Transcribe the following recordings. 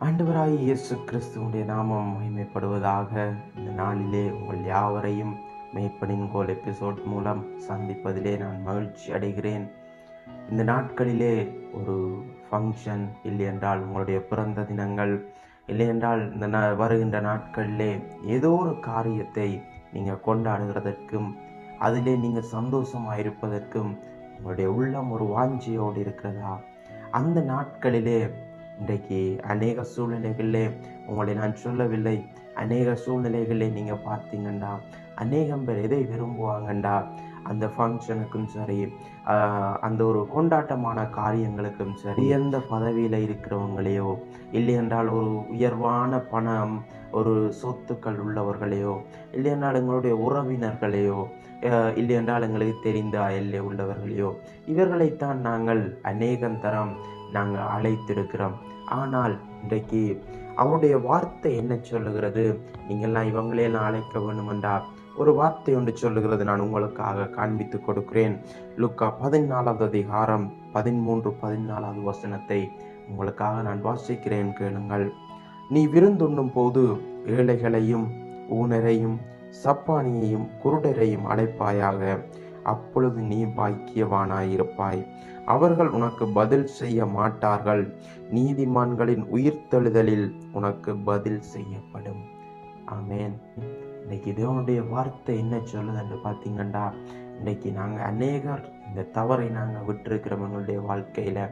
ஆண்டவராய் இயேசு கிறிஸ்துவனுடைய நாமம் மகிமைப்படுவதாக இந்த நாளிலே உங்கள் யாவரையும் மேய்ப்பனின் கோல் எபிசோட் மூலம் சந்திப்பதிலே நான் மகிழ்ச்சி அடைகிறேன். இந்த நாட்களிலே ஒரு ஃபங்க்ஷன் இல்லையென்றால் உங்களுடைய பிறந்த தினங்கள் இல்லையென்றால் இந்த நா வருகின்ற நாட்களிலே ஏதோ ஒரு காரியத்தை நீங்கள் கொண்டாடுகிறதற்கும் அதிலே நீங்கள் சந்தோஷமாக இருப்பதற்கும் உங்களுடைய உள்ளம் ஒரு வாஞ்சியோடு இருக்கிறதா? அந்த நாட்களிலே இன்றைக்கு அநேக சூழ்நிலைகளிலே உங்களை நான் சொல்லவில்லை. அநேக சூழ்நிலைகளிலே நீங்கள் பார்த்தீங்கண்டா அநேகம் பேர் எதை விரும்புவாங்கண்டா? அந்த ஃபங்க்ஷனுக்கும் சரி அந்த ஒரு கொண்டாட்டமான காரியங்களுக்கும் சரி உயர்ந்த பதவியில் இருக்கிறவங்களையோ இல்லை என்றால் ஒரு உயர்வான பணம் ஒரு சொத்துக்கள் உள்ளவர்களையோ இல்லை என்றால் எங்களுடைய உறவினர்களையோ இல்லையென்றால் இல்லை என்றால் எங்களுக்கு தெரிந்த எல்லை உள்ளவர்களையோ இவர்களைத்தான் நாங்கள் அநேகம் தரம் நாங்கள் அழைத்திருக்கிறோம். ஆனால் இன்றைக்கு அவருடைய வார்த்தை என்ன சொல்லுகிறது? நீங்கள்லாம் இவங்களையெல்லாம் அழைக்க வேணுமென்றா ஒரு வார்த்தை ஒன்று சொல்லுகிறது நான் உங்களுக்காக காண்பித்து கொடுக்கிறேன். லுக்கா பதினாலாவது அதிகாரம் பதிமூன்று பதினாலாவது வசனத்தை உங்களுக்காக நான் வாசிக்கிறேன் கேளுங்கள். நீ விருந்துண்ணும் போது ஏழைகளையும் ஊனரையும் சப்பானியையும் குருடரையும் அழைப்பாயாக. அப்பொழுது நீ பாக்கியவானாயிருப்பாய். அவர்கள் உனக்கு பதில் செய்ய மாட்டார்கள். நீதிமான்களின் உயிர்த்தெழுதலில் உனக்கு பதில் செய்யப்படும். ஆமேன். இன்னைக்கு தேவனுடைய வார்த்தை என்ன சொல்லுதுன்னு பார்த்தீங்கன்னா இன்னைக்கு நாங்கள் அநேகர் இந்த தவறை நாங்கள் விட்டுருக்கிறவங்களுடைய வாழ்க்கையில்.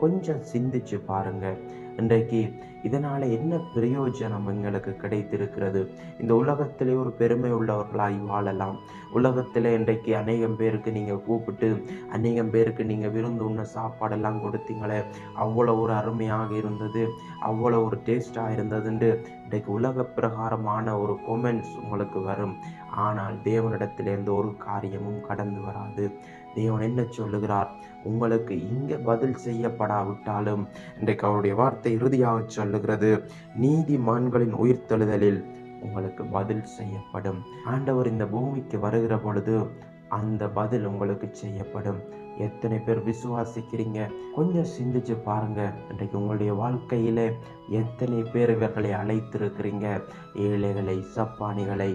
கொஞ்சம் சிந்திச்சு பாருங்க. இன்றைக்கு இதனால் என்ன பிரயோஜனம் எங்களுக்கு கிடைத்திருக்கிறது? இந்த உலகத்திலே ஒரு பெருமை உள்ளவர்களாய் வாழலாம். உலகத்தில் இன்றைக்கு அநேகம் பேருக்கு நீங்கள் கூப்பிட்டு அநேகம் பேருக்கு நீங்கள் விருந்து உண்ண சாப்பாடெல்லாம் கொடுத்தீங்களே அவ்வளோ ஒரு அருமையாக இருந்தது அவ்வளோ ஒரு டேஸ்டாக இருந்ததுண்டு. இன்றைக்கு உலக பிரகாரமான ஒரு கொமெண்ட்ஸ் உங்களுக்கு வரும். ஆனால் தேவனிடத்திலிருந்து ஒரு காரியமும் கடந்து வராது. தேவன் என்ன சொல்லுகிறார்? உங்களுக்கு இங்கே பதில் செய்யப்படாவிட்டாலும் இன்றைக்கு அவருடைய வார்த்தை இறுதியாக சொல்லுகிறது. நீதிமான்களின் உயிர்த்தெழுதலில் உங்களுக்கு பதில் செய்யப்படும். ஆண்டவர் இந்த பூமிக்கு வருகிற பொழுது அந்த பதில் உங்களுக்கு செய்யப்படும். எத்தனை பேர் விசுவாசிக்கிறீங்க? கொஞ்சம் சிந்திச்சு பாருங்க. இன்றைக்கு உங்களுடைய வாழ்க்கையில எத்தனை பேர் இவர்களை அழைத்திருக்கிறீங்க? ஏழைகளை சப்பானிகளை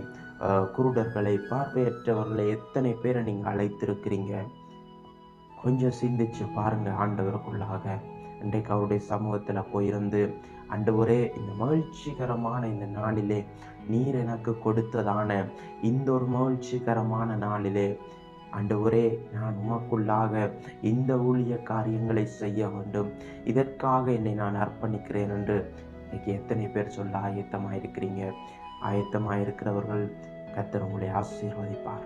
குருடர்களை பார்வையற்றவர்களை எத்தனை பேரை நீங்கள் அழைத்திருக்கிறீங்க? கொஞ்சம் சிந்திச்சு பாருங்க ஆண்டவருக்குள்ளாக. இன்றைக்கு அவருடைய சமூகத்தில் போயிருந்து அண்டவரே இந்த மகிழ்ச்சிகரமான இந்த நாளிலே நீர் எனக்கு கொடுத்ததான இந்த ஒரு மகிழ்ச்சிகரமான நாளிலே அண்டவரே நான் உமக்குள்ளாக இந்த ஊழிய காரியங்களை செய்ய வேண்டும். இதற்காக என்னை நான் அர்ப்பணிக்கிறேன் என்று இன்னைக்கு எத்தனை பேர் சொல்ல ஆயத்தமாக இருக்கிறீங்க ஆயத்தமாக இருக்கிறவர்கள் கத்தர் உங்களை ஆசீர்வதிப்பார்.